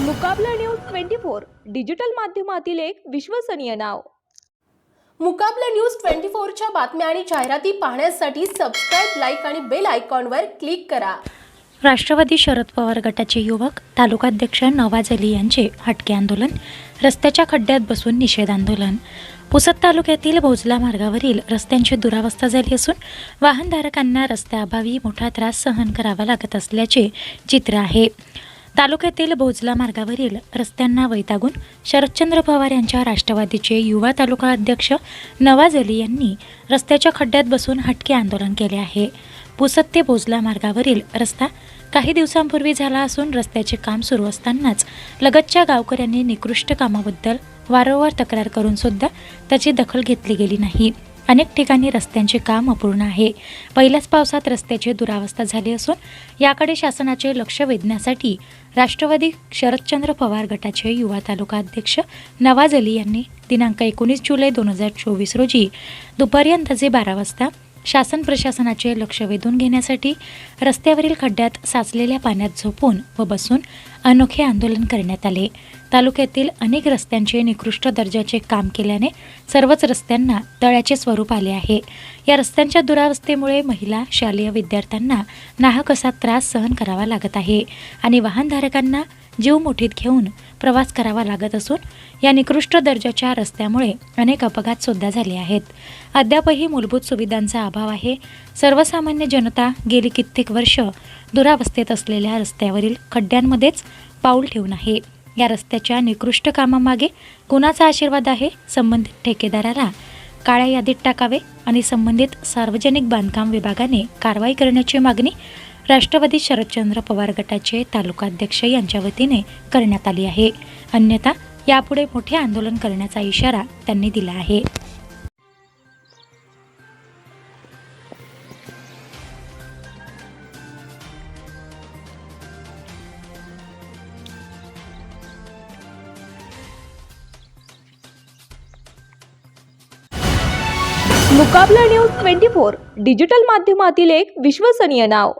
मुकाबला news twenty four digital माध्यमातील एक विश्वसनीय नाव. मुकाबला न्यूज ट्वेंटी फोरच्या बातम्या आणि जाहिराती पाहण्यासाठी सबस्क्राईब लाईक आणि बेल आयकॉनवर क्लिक करा. राष्ट्रवादी शरद पवार गटाचे युवक तालुकाध्यक्ष नवाज अली यांचे हटके आंदोलन रस्त्याच्या खड्ड्यात बसून निषेध आंदोलन. पुसद तालुक्यातील भोजला मार्गावरील रस्त्यांची दुरावस्था झाली असून वाहनधारकांना रस्त्याअभावी मोठा त्रास सहन करावा लागत असल्याचे चित्र आहे. तालुक्यातील भोजला मार्गावरील रस्त्यांना वैतागून शरदचंद्र पवार यांच्या राष्ट्रवादीचे युवा तालुका अध्यक्ष नवाज अली यांनी रस्त्याच्या खड्ड्यात बसून हटके आंदोलन केले आहे. पुसत ते भोजला मार्गावरील रस्ता काही दिवसांपूर्वी झाला असून रस्त्याचे काम सुरू असतानाच लगतच्या गावकऱ्यांनी निकृष्ट कामाबद्दल वारंवार तक्रार करून सुद्धा त्याची दखल घेतली गेली नाही. अनेक ठिकाणी रस्त्यांचे काम अपूर्ण आहे. पहिल्याच पावसात रस्त्याची दुरावस्था झाली असून याकडे शासनाचे लक्ष वेधण्यासाठी राष्ट्रवादी शरदचंद्र पवार गटाचे युवा तालुका अध्यक्ष नवाज अली यांनी दिनांक एकोणीस जुलै दोन हजार चोवीस रोजी दुपारी अंदाजे बारा वाजता शासन प्रशासनाचे लक्ष वेधून घेण्यासाठी रस्त्यावरील खड्ड्यात साचलेल्या पाण्यात झोपून व बसून अनोखे आंदोलन करण्यात आले. तालुक्यातील अनेक रस्त्यांचे निकृष्ट दर्जाचे काम केल्याने सर्वच रस्त्यांना तळ्याचे स्वरूप आले आहे. या रस्त्यांच्या दुरावस्थेमुळे महिला शालेय विद्यार्थ्यांना नाहक असा त्रास सहन करावा लागत आहे आणि वाहनधारकांना जीव मुठीत घेऊन प्रवास करावा लागत असून या निकृष्ट दर्जाच्या रस्त्यामुळे अनेक अपघात सुद्धा झाले आहेत. अद्यापही मूलभूत सुविधांचा अभाव आहे. सर्वसामान्य जनता गेली कित्येक वर्ष दुरावस्थेत असलेल्या रस्त्यावरील खड्ड्यांमध्येच पाऊल ठेवून आहे. या रस्त्याच्या निकृष्ट कामामागे कुणाचा आशीर्वाद आहे? संबंधित ठेकेदाराला काळ्या यादीत टाकावे आणि संबंधित सार्वजनिक बांधकाम विभागाने कारवाई करण्याची मागणी राष्ट्रवादी शरदचंद्र पवार गटाचे तालुकाध्यक्ष यांच्या वतीने करण्यात आली आहे. अन्यथा यापुढे मोठे आंदोलन करण्याचा इशारा त्यांनी दिला आहे. मुकाबला न्यूज ट्वेंटी फोर डिजिटल माध्यमातील एक विश्वसनीय नाव.